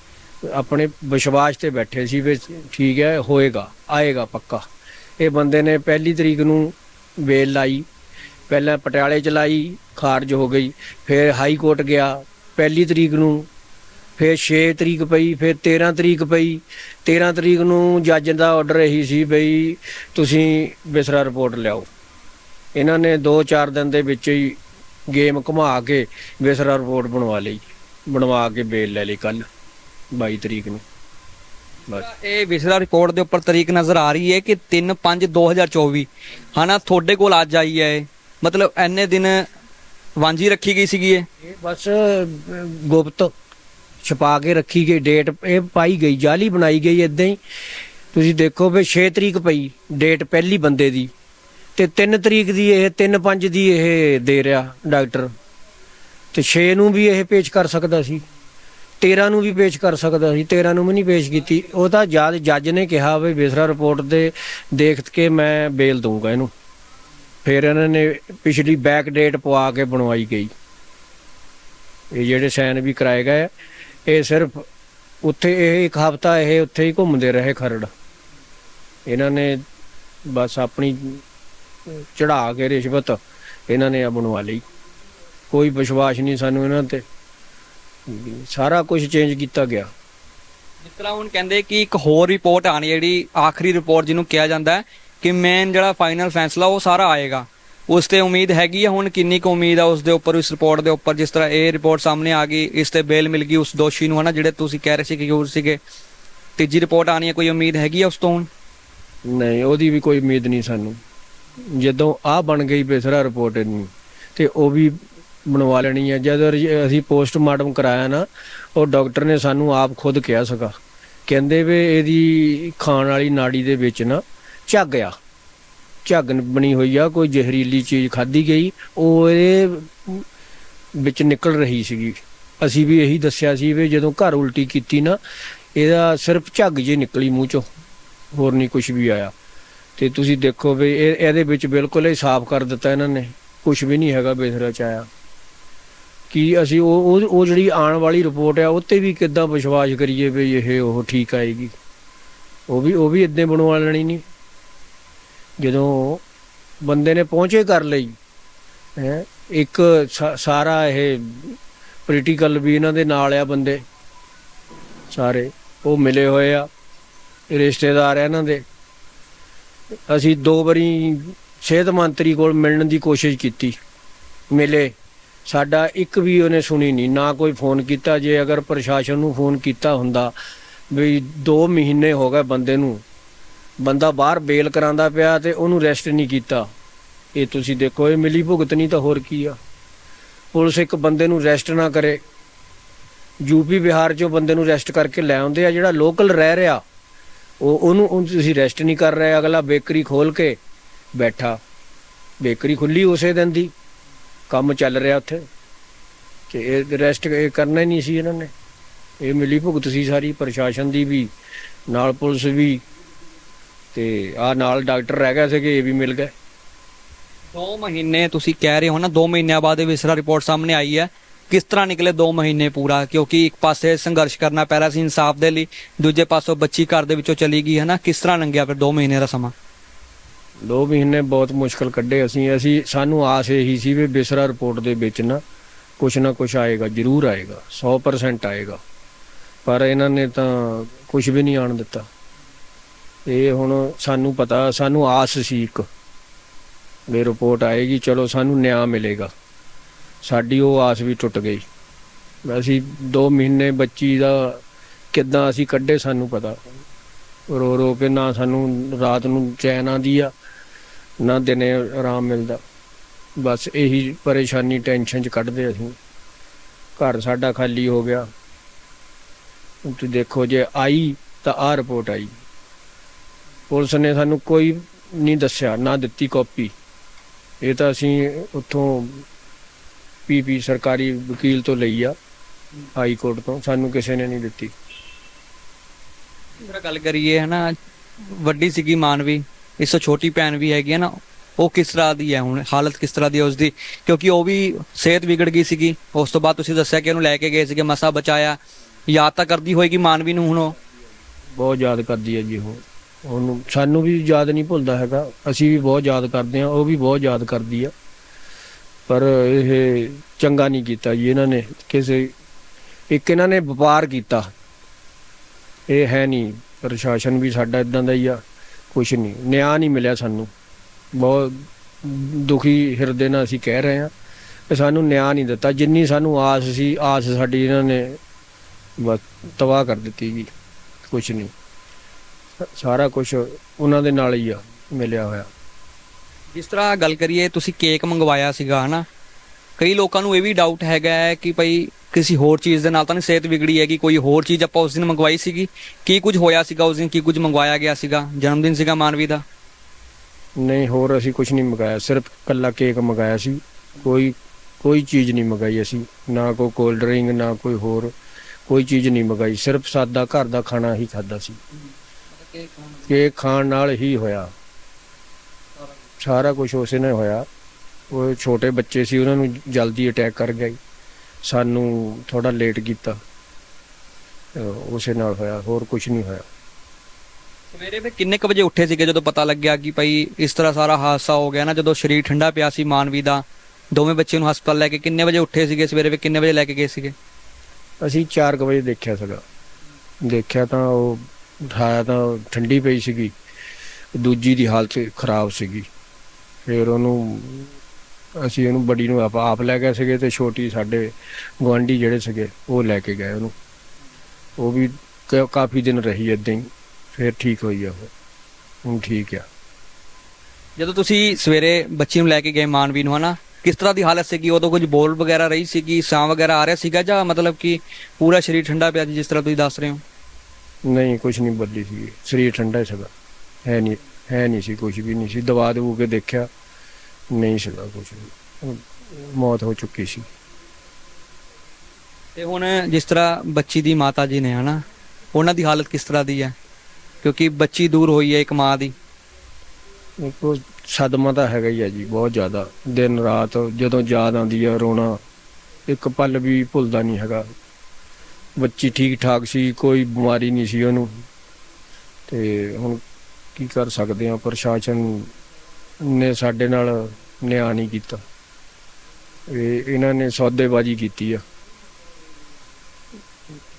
ਆਪਣੇ ਵਿਸ਼ਵਾਸ ਤੇ ਬੈਠੇ ਸੀ ਵੀ ਠੀਕ ਹੈ, ਹੋਏਗਾ, ਆਏਗਾ ਪੱਕਾ। ਇਹ ਬੰਦੇ ਨੇ ਪਹਿਲੀ ਤਰੀਕ ਨੂੰ ਵੇਲ ਲਾਈ, ਪਹਿਲਾਂ ਪਟਿਆਲੇ ਚ ਲਾਈ, ਖਾਰਜ ਹੋ ਗਈ, ਫਿਰ ਹਾਈ ਕੋਰਟ ਗਿਆ, ਪਹਿਲੀ ਤਰੀਕ ਨੂੰ, ਫਿਰ 6 ਤਰੀਕ ਪਈ, ਫਿਰ 13 ਤਰੀਕ ਪਈ 13 ਤਰੀਕ ਨੂੰ ਜੱਜ ਦਾ ਆਰਡਰ ਇਹੀ ਸੀ ਬਈ ਤੁਸੀਂ ਬਿਸਰਾ ਰਿਪੋਰਟ ਲਿਆਓ। ਇਹਨਾਂ ਨੇ 2-4 ਦਿਨ ਦੇ ਵਿੱਚ ਹੀ ਗੇਮ ਘੁਮਾ ਕੇ ਬਿਸਰਾ ਰਿਪੋਰਟ ਬਣਵਾ ਲਈ, ਬਣਵਾ ਕੇ ਬੇਲ ਲੈ ਲਈ ਕੱਲ 22 ਤਰੀਕ ਨੂੰ। ਬਸ। ਇਹ ਵਿਸਰਾ ਰਿਪੋਰਟ ਦੇ ਉੱਪਰ ਤਰੀਕ ਨਜ਼ਰ ਆ ਰਹੀ ਹੈ ਕਿ 3/5/2024 ਹਨਾ ਤੁਹਾਡੇ ਕੋਲ ਅੱਜ ਆਈ ਹੈ ਇਹ। ਮਤਲਬ ਐਨੇ ਦਿਨ ਵਾਂਝੀ ਰੱਖੀ ਗਈ ਸੀਗੀ ਇਹ? ਇਹ ਬਸ ਅਹ, ਗੁਪਤ ਛਪਾ ਕੇ ਰੱਖੀ ਗਈ ਡੇਟ। ਇਹ ਪਾਈ ਗਈ ਜਾਲੀ ਬਣਾਈ ਗਈ ਇਦਾਂ ਹੀ। ਤੁਸੀਂ ਦੇਖੋ ਵੀ 6 ਤਰੀਕ ਪਈ ਡੇਟ ਪਹਿਲੀ ਬੰਦੇ ਦੀ। ਤੇ 3 ਤਰੀਕ ਦੀ ਇਹ 3-5 ਦੀ ਇਹ ਦੇ ਰਿਹਾ ਡਾਕਟਰ। ਤੇ 6 ਨੂੰ ਵੀ ਇਹ ਪੇਸ਼ ਕਰ ਸਕਦਾ ਸੀ। 13 ਨੂੰ ਵੀ ਪੇਸ਼ ਕਰ ਸਕਦਾ ਸੀ 13 ਨੂੰ ਵੀ ਨਹੀਂ ਪੇਸ਼ ਕੀਤੀ। ਉਹ ਤਾਂ ਜਦ ਜੱਜ ਨੇ ਕਿਹਾ ਵੀ ਬੇਸਰਾ ਰਿਪੋਰਟ ਦੇ ਦੇਖ ਕੇ ਮੈਂ ਬੇਲ ਦਊਂਗਾ ਇਹਨੂੰ। ਫਿਰ ਇਹਨਾਂ ਨੇ ਪਿਛਲੀ ਬੈਕ ਡੇਟ ਪਵਾ ਕੇ ਬਣਵਾਈ ਗਈ। ਇਹ ਜਿਹੜੇ ਸਾਈਨ ਵੀ ਕਰਾਏ ਗਏ ਇਹ ਸਿਰਫ ਉੱਥੇ ਇਹ ਇੱਕ ਹਫਤਾ ਇਹ ਉੱਥੇ ਹੀ ਘੁੰਮਦੇ ਰਹੇ ਖਰੜ। ਇਹਨਾਂ ਨੇ ਬਸ ਆਪਣੀ ਚੜਾ ਕੇ ਰਿਸ਼ਵਤ ਇਹਨਾਂ ਨੇ ਆ ਬਣਵਾ ਲਈ। ਕੋਈ ਵਿਸ਼ਵਾਸ ਨਹੀਂ ਸਾਨੂੰ ਇਹਨਾਂ ਤੇ। ਸਾਰਾ ਕੁਝ ਚੇਂਜ ਕੀਤਾ ਗਿਆ। ਜਿਸ ਤਰ੍ਹਾਂ ਹੁਣ ਕਹਿੰਦੇ ਕਿ ਇੱਕ ਹੋਰ ਰਿਪੋਰਟ ਆਣੀ ਜਿਹੜੀ ਆਖਰੀ ਰਿਪੋਰਟ ਜਿਹਨੂੰ ਕਿਹਾ ਜਾਂਦਾ ਹੈ ਕਿ ਮੇਨ ਜਿਹੜਾ ਫਾਈਨਲ ਫੈਸਲਾ ਉਹ ਸਾਰਾ ਆਏਗਾ। ਉਸ ਤੇ ਉਮੀਦ ਹੈਗੀ ਹੈ ਹੁਣ ਕਿੰਨੀ ਕੁ ਉਮੀਦ ਆ ਉਸ ਦੇ ਉੱਪਰ ਇਸ ਰਿਪੋਰਟ ਦੇ ਉੱਪਰ ਜਿਸ ਤਰ੍ਹਾਂ ਇਹ ਰਿਪੋਰਟ ਸਾਹਮਣੇ ਆ ਗਈ ਇਸ ਤੇ ਬੇਲ ਮਿਲ ਗਈ ਉਸ ਦੋਸ਼ੀ ਨੂੰ ਹਨਾ ਜਿਹੜੇ ਤੁਸੀਂ ਕਹਿ ਰਹੇ ਸੀ ਕਿ ਕਿਉਂ ਸੀਗੇ। ਤੀਜੀ ਰਿਪੋਰਟ ਆਣੀ ਹੈ ਕੋਈ ਉਮੀਦ ਹੈਗੀ ਆ ਉਸ ਤੋਂ ਹੁਣ? ਨਹੀਂ ਉਹਦੀ ਵੀ ਕੋਈ ਉਮੀਦ ਨਹੀਂ ਸਾਨੂੰ। ਜਦੋਂ ਆ ਬਣ ਗਈ ਬੇਸਰਾ ਰਿਪੋਰਟ ਨਹੀਂ ਤੇ ਉਹ ਵੀ ਬਣਵਾ ਲੈਣੀ ਹੈ। ਜਦੋਂ ਅਸੀਂ ਪੋਸਟਮਾਰਟਮ ਕਰਾਇਆ ਨਾ, ਉਹ ਡਾਕਟਰ ਨੇ ਸਾਨੂੰ ਆਪ ਖੁਦ ਕਿਹਾ ਸੀਗਾ। ਕਹਿੰਦੇ ਵੀ ਇਹਦੀ ਖਾਣ ਵਾਲੀ ਨਾੜੀ ਦੇ ਵਿੱਚ ਨਾ ਝੱਗ ਆ। ਝੱਗ ਬਣੀ ਹੋਈ ਆ, ਕੋਈ ਜ਼ਹਿਰੀਲੀ ਚੀਜ਼ ਖਾਧੀ ਗਈ, ਉਹ ਇਹਦੇ ਵਿੱਚ ਨਿਕਲ ਰਹੀ ਸੀਗੀ। ਅਸੀਂ ਵੀ ਇਹੀ ਦੱਸਿਆ ਸੀ ਵੀ ਜਦੋਂ ਘਰ ਉਲਟੀ ਕੀਤੀ ਨਾ, ਇਹਦਾ ਸਿਰਫ ਝੱਗ ਜੇ ਨਿਕਲੀ ਮੂੰਹ ਚੋਂ। ਹੋਰ ਨਹੀਂ ਕੁਝ ਵੀ ਆਇਆ। ਤੇ ਤੁਸੀਂ ਦੇਖੋ ਵੀ ਇਹ ਇਹਦੇ ਵਿੱਚ ਬਿਲਕੁਲ ਹੀ ਸਾਫ਼ ਕਰ ਦਿੱਤਾ ਇਹਨਾਂ ਨੇ। ਕੁਝ ਵੀ ਨਹੀਂ ਹੈਗਾ ਬੇਸਰਾ ਚ ਆਇਆ। ਕਿ ਅਸੀਂ ਉਹ ਉਹ ਜਿਹੜੀ ਆਉਣ ਵਾਲੀ ਰਿਪੋਰਟ ਆ ਉਹ ਤੇ ਵੀ ਕਿੱਦਾਂ ਵਿਸ਼ਵਾਸ ਕਰੀਏ ਵੀ ਇਹ ਉਹ ਠੀਕ ਆਏਗੀ? ਉਹ ਵੀ ਉਹ ਵੀ ਇਦਾਂ ਬਣਵਾ ਲੈਣੀ ਨਹੀਂ। ਜਦੋਂ ਬੰਦੇ ਨੇ ਪਹੁੰਚੇ ਕਰ ਲਈ, ਹੈ, ਇੱਕ ਸਾ- ਸਾਰਾ ਇਹ ਪੋਲੀਟੀਕਲ ਵੀ ਇਹਨਾਂ ਦੇ ਨਾਲ ਆ ਬੰਦੇ, ਸਾਰੇ, ਉਹ ਮਿਲੇ ਹੋਏ ਆ, ਰਿਸ਼ਤੇਦਾਰ ਆ ਇਹਨਾਂ ਦੇ। ਅਸੀਂ ਦੋ ਵਾਰੀ ਸਿਹਤ ਮੰਤਰੀ ਕੋਲ ਮਿਲਣ ਦੀ ਕੋਸ਼ਿਸ਼ ਕੀਤੀ, ਮਿਲੇ। ਸਾਡਾ ਇੱਕ ਵੀ ਉਹਨੇ ਸੁਣੀ ਨਹੀਂ, ਨਾ ਕੋਈ ਫੋਨ ਕੀਤਾ। ਜੇ ਅਗਰ ਪ੍ਰਸ਼ਾਸਨ ਨੂੰ ਫੋਨ ਕੀਤਾ ਹੁੰਦਾ ਵੀ 2 ਮਹੀਨੇ ਹੋ ਗਏ ਬੰਦੇ ਨੂੰ, ਬੰਦਾ ਬਾਹਰ ਬੇਲ ਕਰਾਂਦਾ ਪਿਆ ਤੇ ਉਹਨੂੰ ਰੈਸਟ ਨਹੀਂ ਕੀਤਾ। ਇਹ ਤੁਸੀਂ ਦੇਖੋ, ਇਹ ਮਿਲੀ ਭੁਗਤ ਨਹੀਂ ਤਾਂ ਹੋਰ ਕੀ ਆ। ਪੁਲਿਸ ਇੱਕ ਬੰਦੇ ਨੂੰ ਰੈਸਟ ਨਾ ਕਰੇ। ਯੂਪੀ ਬਿਹਾਰ ਚੋਂ ਬੰਦੇ ਨੂੰ ਰੈਸਟ ਕਰਕੇ ਲੈ ਆਉਂਦੇ ਆ, ਜਿਹੜਾ ਲੋਕਲ ਰਹਿ ਰਿਹਾ, ਉਹ ਉਹਨੂੰ ਉਹਨੂੰ ਤੁਸੀਂ ਰੈਸਟ ਨਹੀਂ ਕਰ ਰਹੇ। ਅਗਲਾ ਬੇਕਰੀ ਖੋਲ ਕੇ ਬੈਠਾ। ਬੇਕਰੀ ਖੁੱਲੀ ਉਸੇ ਦਿਨ ਦੀ। ਕੰਮ ਚੱਲ ਰਿਹਾ ਉੱਥੇ ਤੇ ਇਹ ਰੈਸਟ ਇਹ ਕਰਨਾ ਹੀ ਨਹੀਂ ਸੀ ਇਹਨਾਂ ਨੇ। ਇਹ ਮਿਲੀ ਭੁਗਤ ਸੀ ਸਾਰੀ, ਪ੍ਰਸ਼ਾਸਨ ਦੀ ਵੀ, ਨਾਲ ਪੁਲਿਸ ਵੀ, ਤੇ ਆ ਨਾਲ ਡਾਕਟਰ ਰਹਿ ਗਏ ਸੀਗੇ, ਇਹ ਵੀ ਮਿਲ ਗਏ। 2 ਮਹੀਨੇ ਤੁਸੀਂ ਕਹਿ ਰਹੇ ਹੋ ਨਾ 2 ਮਹੀਨਿਆਂ ਬਾਅਦ ਇਹ ਵਿਸਰਾ ਰਿਪੋਰਟ ਸਾਹਮਣੇ ਆਈ ਹੈ। ਕਿਸ ਤਰ੍ਹਾਂ ਨਿਕਲੇ 2 ਮਹੀਨੇ ਪੂਰਾ? ਕਿਉਂਕਿ ਇੱਕ ਪਾਸੇ ਸੰਘਰਸ਼ ਕਰਨਾ ਪੈ ਰਿਹਾ ਸੀ ਇਨਸਾਫ ਦੇ ਲਈ, ਦੂਜੇ ਪਾਸੋਂ ਬੱਚੀ ਘਰ ਦੇ ਵਿੱਚੋਂ ਚਲੀ ਗਈ ਹੈ ਨਾ, ਕਿਸ ਤਰ੍ਹਾਂ ਲੰਘਿਆ ਫਿਰ 2 ਮਹੀਨੇ ਦਾ ਸਮਾਂ? ਦੋ ਮਹੀਨੇ ਬਹੁਤ ਮੁਸ਼ਕਲ ਕੱਢੇ ਅਸੀਂ। ਅਸੀਂ, ਸਾਨੂੰ ਆਸ ਇਹੀ ਸੀ ਵੀ ਬਿਸਰਾ ਰਿਪੋਰਟ ਦੇ ਵਿੱਚ ਨਾ ਕੁਛ ਨਾ ਕੁਛ ਆਏਗਾ, ਜ਼ਰੂਰ ਆਏਗਾ 100% ਆਏਗਾ। ਪਰ ਇਹਨਾਂ ਨੇ ਤਾਂ ਕੁਝ ਵੀ ਨਹੀਂ ਆਣ ਦਿੱਤਾ। ਇਹ ਹੁਣ ਸਾਨੂੰ ਪਤਾ, ਸਾਨੂੰ ਆਸ ਸੀ ਇੱਕ ਵੀ ਰਿਪੋਰਟ ਆਏਗੀ, ਚਲੋ ਸਾਨੂੰ ਨਿਆਂ ਮਿਲੇਗਾ। ਸਾਡੀ ਉਹ ਆਸ ਵੀ ਟੁੱਟ ਗਈ। ਅਸੀਂ 2 ਮਹੀਨੇ ਬੱਚੀ ਦਾ ਕਿੱਦਾਂ ਅਸੀਂ ਕੱਢੇ ਸਾਨੂੰ ਪਤਾ। ਰੋ ਰੋ ਕੇ ਨਾ ਸਾਨੂੰ ਰਾਤ ਨੂੰ ਚੈਨ ਆਉਂਦੀ ਆ, ਨਾ ਦਿਨੇ ਆਰਾਮ ਮਿਲਦਾ। ਬਸ ਇਹੀ ਪਰੇਸ਼ਾਨੀ ਟੈਨਸ਼ਨ ਚ ਕੱਢਦੇ ਅਸੀਂ। ਘਰ ਸਾਡਾ ਖਾਲੀ ਹੋ ਗਿਆ। ਤੁਸੀਂ ਦੇਖੋ ਜੇ ਆਈ ਤਾਂ ਆ ਰਿਪੋਰਟ ਆਈ। ਪੁਲਿਸ ਨੇ ਸਾਨੂੰ ਕੋਈ ਨਹੀਂ ਦੱਸਿਆ, ਨਾ ਦਿੱਤੀ ਕਾਪੀ। ਇਹ ਤਾਂ ਅਸੀਂ ਉੱਥੋਂ ਪੀਪੀ ਸਰਕਾਰੀ ਵਕੀਲ ਤੋਂ ਲਈ ਆ, ਹਾਈ ਕੋਰਟ ਤੋਂ। ਸਾਨੂੰ ਕਿਸੇ ਨੇ ਨਹੀਂ ਦਿੱਤੀ। ਜਿਹੜਾ ਗੱਲ ਕਰੀਏ ਹੈ ਵੱਡੀ ਸੀਗੀ ਮਾਨਵੀ, ਇਸ ਤੋਂ ਛੋਟੀ ਭੈਣ ਵੀ ਹੈਗੀ ਹੈ ਨਾ, ਉਹ ਕਿਸ ਤਰ੍ਹਾਂ ਦੀ ਹੈ ਹੁਣ, ਹਾਲਤ ਕਿਸ ਤਰ੍ਹਾਂ ਦੀ ਹੈ ਉਸਦੀ? ਕਿਉਂਕਿ ਉਹ ਵੀ ਸਿਹਤ ਵਿਗੜ ਗਈ ਸੀਗੀ, ਉਸ ਤੋਂ ਬਾਅਦ ਤੁਸੀਂ ਦੱਸਿਆ ਕਿ ਉਹਨੂੰ ਲੈ ਕੇ ਗਏ ਸੀਗੇ, ਮਸਾ ਬਚਾਇਆ। ਯਾਦ ਤਾਂ ਕਰਦੀ ਹੋਏਗੀ ਮਾਨਵੀ ਨੂੰ ਹੁਣ ਉਹ? ਬਹੁਤ ਯਾਦ ਕਰਦੀ ਹੈ ਜੀ ਉਹ। ਉਹਨੂੰ, ਸਾਨੂੰ ਵੀ ਯਾਦ ਨਹੀਂ ਭੁੱਲਦਾ ਹੈਗਾ, ਅਸੀਂ ਵੀ ਬਹੁਤ ਯਾਦ ਕਰਦੇ ਹਾਂ, ਉਹ ਵੀ ਬਹੁਤ ਯਾਦ ਕਰਦੀ ਆ। ਪਰ ਇਹ ਚੰਗਾ ਨਹੀਂ ਕੀਤਾ ਜੀ ਇਹਨਾਂ ਨੇ, ਕਿਸੇ, ਇੱਕ ਇਹਨਾਂ ਨੇ ਵਪਾਰ ਕੀਤਾ। ਇਹ ਹੈ ਨਹੀਂ, ਪ੍ਰਸ਼ਾਸਨ ਵੀ ਸਾਡਾ ਇਦਾਂ ਦਾ ਹੀ ਆ, ਕੁਛ ਨਹੀਂ, ਨਿਆਂ ਨਹੀਂ ਮਿਲਿਆ ਸਾਨੂੰ। ਬਹੁਤ ਦੁਖੀ ਹਿਰਦੇ ਨਾਲ ਅਸੀਂ ਕਹਿ ਰਹੇ ਹਾਂ ਕਿ ਸਾਨੂੰ ਨਿਆਂ ਨਹੀਂ ਦਿੱਤਾ, ਜਿੰਨੀ ਸਾਨੂੰ ਆਸ ਸੀ, ਆਸ ਸਾਡੀ ਇਹਨਾਂ ਨੇ ਬਸ ਤਬਾਹ ਕਰ ਦਿੱਤੀ ਜੀ, ਕੁਛ ਨਹੀਂ। ਸਾਰਾ ਕੁਝ ਉਹਨਾਂ ਦੇ ਨਾਲ ਹੀ ਆ, ਮਿਲਿਆ ਹੋਇਆ। ਜਿਸ ਤਰ੍ਹਾਂ ਗੱਲ ਕਰੀਏ, ਤੁਸੀਂ ਕੇਕ ਮੰਗਵਾਇਆ ਸੀਗਾ, ਹਨਾ? ਕਈ ਲੋਕਾਂ ਨੂੰ ਇਹ ਵੀ ਡਾਊਟ ਹੈਗਾ ਹੈ ਕਿ ਭਈ ਕਿਸੇ ਹੋਰ ਚੀਜ਼ ਦੇ ਨਾਲ ਤਾਂ ਨਹੀਂ ਸਿਹਤ ਵਿਗੜੀ ਹੈ ਕਿ ਕੋਈ ਹੋਰ ਚੀਜ਼ ਆਪਾਂ ਉਸ ਦਿਨ ਮੰਗਵਾਈ ਸੀਗੀ? ਕੀ ਕੁਝ ਹੋਇਆ ਸੀਗਾ ਉਸ ਦਿਨ? ਕੀ ਕੁਝ ਮੰਗਵਾਇਆ ਗਿਆ ਸੀਗਾ? ਜਨਮ ਦਿਨ ਸੀਗਾ ਮਾਨਵੀ ਦਾ? ਨਹੀਂ, ਹੋਰ ਅਸੀਂ ਕੁਝ ਨਹੀਂ ਮੰਗਾਇਆ, ਸਿਰਫ ਕੱਲਾ ਕੇਕ ਮੰਗਾਇਆ ਸੀ। ਕੋਈ ਕੋਈ ਚੀਜ਼ ਨਹੀਂ ਮੰਗਾਈ ਅਸੀਂ, ਨਾ ਕੋਈ ਕੋਲਡ ਡਰਿੰਕ ਨਾ ਕੋਈ ਹੋਰ, ਕੋਈ ਚੀਜ਼ ਨਹੀਂ ਮੰਗਾਈ, ਸਿਰਫ ਸਾਦਾ ਘਰ ਦਾ ਖਾਣਾ ਹੀ ਖਾਦਾ ਸੀ। ਕੇਕ ਖਾਣ ਨਾਲ ਹੀ ਹੋਇਆ। ਸਾਰਾ ਕੁਝ ਉਸੇ ਨਾਲ ਹੋਇਆ। ਉਹ ਛੋਟੇ ਬੱਚੇ ਸੀ, ਉਹਨਾਂ ਨੂੰ ਜਲਦੀ ਅਟੈਕ ਕਰ ਗਿਆ ਸਾਨੂੰ ਥੋੜਾ ਲੇਟ ਕੀਤਾ। ਉਸੇ ਨਾਲ ਹੋਇਆ ਹੋਰ ਕੁਝ ਨਹੀਂ ਹੋਇਆ। ਸਵੇਰੇ ਫਿਰ ਕਿੰਨੇ ਕੁ ਵਜੇ ਉੱਠੇ ਸੀਗੇ ਜਦੋਂ ਪਤਾ ਲੱਗਿਆ ਕਿ ਭਈ ਇਸ ਤਰ੍ਹਾਂ ਸਾਰਾ ਹਾਦਸਾ ਹੋ ਗਿਆ ਨਾ ਜਦੋਂ ਸਰੀਰ ਠੰਡਾ ਪਿਆ ਸੀ ਮਾਨਵੀ ਦਾ ਦੋਵੇਂ ਬੱਚੇ ਨੂੰ ਹਸਪਤਾਲ ਲੈ ਕੇ ਕਿੰਨੇ ਵਜੇ ਉੱਠੇ ਸੀਗੇ? ਸਵੇਰੇ ਫਿਰ ਕਿੰਨੇ ਵਜੇ ਲੈ ਕੇ ਗਏ ਸੀਗੇ? ਅਸੀਂ 4 ਵਜੇ ਦੇਖਿਆ ਸੀਗਾ। ਦੇਖਿਆ ਤਾਂ ਉਹ ਉਠਾਇਆ ਤਾਂ ਠੰਡੀ ਪਈ ਸੀਗੀ। ਦੂਜੀ ਦੀ ਹਾਲਤ ਖਰਾਬ ਸੀਗੀ। ਫਿਰ ਉਹਨੂੰ ਅਸੀਂ ਉਹਨੂੰ ਬੜੀ ਨੂੰ ਆਪ ਆਪ ਲੈ ਗਏ ਸੀਗੇ ਤੇ ਛੋਟੀ ਸਾਡੇ ਗੁਆਂਢੀ ਜਿਹੜੇ ਸੀਗੇ ਉਹ ਲੈ ਕੇ ਗਏ ਉਹਨੂੰ। ਉਹ ਵੀ ਕ- ਕਾਫੀ ਦਿਨ ਰਹੀ ਏਦਾਂ ਹੀ ਫਿਰ ਠੀਕ ਹੋਈ ਆ ਉਹ। ਹੁਣ ਠੀਕ ਆ। ਜਦੋਂ ਤੁਸੀਂ ਸਵੇਰੇ ਬੱਚੀ ਨੂੰ ਲੈ ਕੇ ਗਏ ਮਾਨਵੀ ਨੂੰ ਹਨਾ? ਕਿਸ ਤਰ੍ਹਾਂ ਦੀ ਹਾਲਤ ਸੀਗੀ? ਉਦੋਂ ਕੁਝ ਬੋਲ ਵਗੈਰਾ ਰਹੀ ਸੀਗੀ? ਸਾਹ ਵਗੈਰਾ ਆ ਰਿਹਾ ਸੀਗਾ ਜਾਂ ਮਤਲਬ ਕਿ ਪੂਰਾ ਸਰੀਰ ਠੰਡਾ ਪਿਆ ਸੀ ਜਿਸ ਤਰ੍ਹਾਂ ਤੁਸੀਂ ਦੱਸ ਰਹੇ ਹੋ? ਨਹੀਂ ਕੁਝ ਨਹੀਂ ਬਦਲੀ ਸੀ ਸਰੀਰ ਠੰਡਾ ਹੀ ਸੀਗਾ। ਹੈ ਨਹੀਂ ਹੈ ਨਹੀਂ ਸੀ ਕੁਝ ਵੀ ਨਹੀਂ ਸੀ। ਦਵਾ ਦਵੂ ਕੇ ਦੇਖਿਆ। ਨਹੀਂ ਸੀਗਾ ਕੁਝ ਵੀ। ਮੌਤ ਹੋ ਚੁੱਕੀ ਸੀ। ਤੇ ਹੁਣ ਜਿਸ ਤਰ੍ਹਾਂ ਬੱਚੀ ਦੀ ਮਾਤਾ ਜੀ ਨੇ ਹਨਾ ਉਹਨਾਂ ਦੀ ਹਾਲਤ ਕਿਸ ਤਰ੍ਹਾਂ ਦੀ ਹੈ? ਕਿਉਂਕਿ ਬੱਚੀ ਦੂਰ ਹੋਈ ਹੈ ਇੱਕ ਮਾਂ ਦੀ। ਕੋ ਸਦਮਾ ਤਾਂ ਹੈਗਾ ਹੀ ਆ ਜੀ ਬਹੁਤ ਜ਼ਿਆਦਾ। ਦਿਨ ਰਾਤ ਜਦੋਂ ਯਾਦ ਆਉਂਦੀ ਆ ਰੋਣਾ ਇੱਕ ਪਲ ਵੀ ਭੁੱਲਦਾ ਨਹੀਂ ਹੈਗਾ। ਬੱਚੀ ਠੀਕ ਠਾਕ ਸੀ ਕੋਈ ਬਿਮਾਰੀ ਨਹੀਂ ਸੀ ਉਹਨੂੰ। ਤੇ ਹੁਣ ਕੀ ਕਰ ਸਕਦੇ ਆ ਪ੍ਰਸ਼ਾਸਨ ਨੇ ਸਾਡੇ ਨਾਲ ਨਿਆਂ ਨਹੀਂ ਕੀਤਾ। ਇਹ ਇਹਨਾਂ ਨੇ ਸੌਦੇਬਾਜ਼ੀ ਕੀਤੀ ਆ।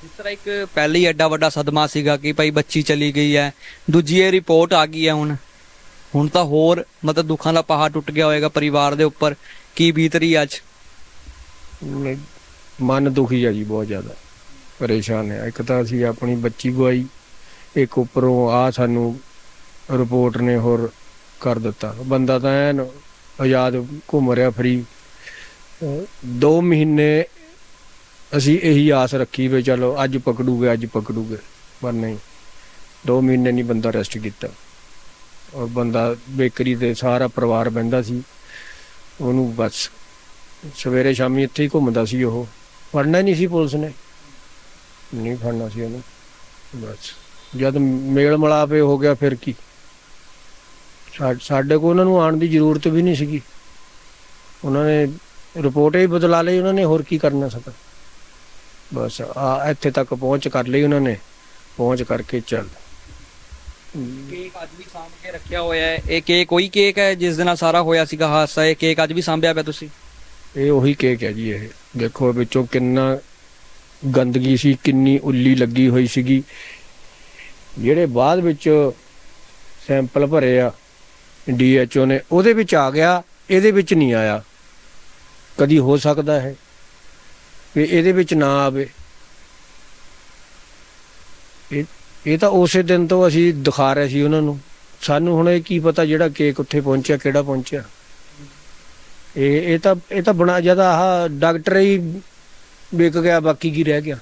ਜਿਸ ਤਰ੍ਹਾਂ ਇੱਕ ਪਹਿਲੇ ਹੀ ਐਡਾ ਵੱਡਾ ਸਦਮਾ ਸੀਗਾ ਕਿ ਭਾਈ ਬੱਚੀ ਚਲੀ ਗਈ ਹੈ ਦੂਜੀ ਇਹ ਰਿਪੋਰਟ ਆ ਗਈ ਹੈ ਹੁਣ। ਹੁਣ ਤਾਂ ਹੋਰ ਮਤਲਬ ਦੁੱਖਾਂ ਦਾ ਪਹਾੜ ਟੁੱਟ ਗਿਆ ਹੋਏਗਾ ਪਰਿਵਾਰ ਦੇ ਉੱਪਰ ਕੀ ਬੀਤ ਰਹੀ ਅੱਜ? ਮਨ ਦੁਖੀ ਆ ਜੀ ਬਹੁਤ ਜ਼ਿਆਦਾ। ਪਰੇਸ਼ਾਨ ਹੈ ਇੱਕ ਤਾਂ ਅਸੀਂ ਆਪਣੀ ਬੱਚੀ ਗਵਾਈ ਇੱਕ ਉੱਪਰੋਂ ਆ ਸਾਨੂੰ ਰਿਪੋਰਟ ਨੇ ਹੋਰ ਕਰ ਦਿੱਤਾ। ਬੰਦਾ ਤਾਂ ਐਨ ਆਜ਼ਾਦ ਘੁੰਮ ਰਿਹਾ ਫਰੀ। ਦੋ ਮਹੀਨੇ ਅਸੀਂ ਇਹੀ ਆਸ ਰੱਖੀ ਵੀ ਚਲੋ ਅੱਜ ਪਕੜੂਗੇ ਅੱਜ ਪਕੜੂਗੇ। ਪਰ ਨਹੀਂ, ਦੋ ਮਹੀਨੇ ਨਹੀਂ ਬੰਦਾ ਰੈਸਟ ਕੀਤਾ। ਔਰ ਬੰਦਾ ਬੇਕਰੀ ਤੇ ਸਾਰਾ ਪਰਿਵਾਰ ਬਹਿੰਦਾ ਸੀ। ਉਹਨੂੰ ਬਸ ਸਵੇਰੇ ਸ਼ਾਮੀ ਇੱਥੇ ਹੀ ਘੁੰਮਦਾ ਸੀ ਉਹ। ਫੜਨਾ ਨਹੀਂ ਸੀ ਪੁਲਿਸ ਨੇ। ਨਹੀਂ ਫੜਨਾ ਸੀ ਉਹਨੂੰ। ਬਸ ਜਦ ਮੇਲ ਮਲਾਪੇ ਹੋ ਗਿਆ ਫਿਰ ਕੀ? ਸਾਡੇ ਕੋਲ ਉਹਨਾਂ ਨੂੰ ਆਉਣ ਦੀ ਜ਼ਰੂਰਤ ਵੀ ਨਹੀਂ ਸੀਗੀ। ਉਹਨਾਂ ਨੇ ਰਿਪੋਰਟ ਹੀ ਬਦਲਾ ਲਈ ਉਹਨਾਂ ਨੇ ਹੋਰ ਕੀ ਕਰਨਾ ਸਕਾ ਬਸ ਆ ਇੱਥੇ ਤੱਕ ਪਹੁੰਚ ਕਰ ਲਈ ਉਹਨਾਂ ਨੇ। ਪਹੁੰਚ ਕਰਕੇ ਚੱਲ। ਕੇਕ ਅੱਜ ਵੀ ਸਾਂਭ ਕੇ ਰੱਖਿਆ ਹੋਇਆ ਹੈ। ਇਹ ਕੇਕ ਉਹੀ ਕੇਕ ਹੈ ਜਿਸ ਦੇ ਨਾਲ ਸਾਰਾ ਹੋਇਆ ਸੀਗਾ ਹਾਦਸਾ। ਇਹ ਕੇਕ ਅੱਜ ਵੀ ਸਾਂਭਿਆ ਪਿਆ ਤੁਸੀਂ? ਇਹ ਉਹੀ ਕੇਕ ਹੈ ਜੀ ਇਹ। ਦੇਖੋ ਵਿੱਚੋਂ ਕਿੰਨਾ ਗੰਦਗੀ ਸੀ ਕਿੰਨੀ ਉੱਲੀ ਲੱਗੀ ਹੋਈ ਸੀਗੀ। ਜਿਹੜੇ ਬਾਅਦ ਵਿੱਚ ਸੈਂਪਲ ਭਰੇ ਆ ਡੀਐਚਓ ਨੇ, ਉਹਦੇ ਵਿੱਚ ਆ ਗਿਆ, ਇਹਦੇ ਵਿੱਚ ਨਹੀਂ ਆਇਆ। ਕਦੀ ਹੋ ਸਕਦਾ ਹੈ ਕਿ ਇਹਦੇ ਵਿੱਚ ਨਾ ਆਵੇ। ਇਹ ਇਹ ਤਾਂ ਉਸੇ ਦਿਨ ਤੋਂ ਅਸੀਂ ਦਿਖਾ ਰਹੇ ਸੀ ਉਹਨਾਂ ਨੂੰ। ਸਾਨੂੰ ਹੁਣ ਇਹ ਕੀ ਪਤਾ ਜਿਹੜਾ ਕੇਕ ਉੱਥੇ ਪਹੁੰਚਿਆ, ਕਿਹੜਾ ਪਹੁੰਚਿਆ। ਇਹ ਇਹ ਤਾਂ ਇਹ ਤਾਂ ਬਣਾ ਜ਼ਿਆਦਾ ਆਹ ਡਾਕਟਰ ਹੀ ਵਿਕ ਗਿਆ, ਬਾਕੀ ਕੀ ਰਹਿ ਗਿਆ।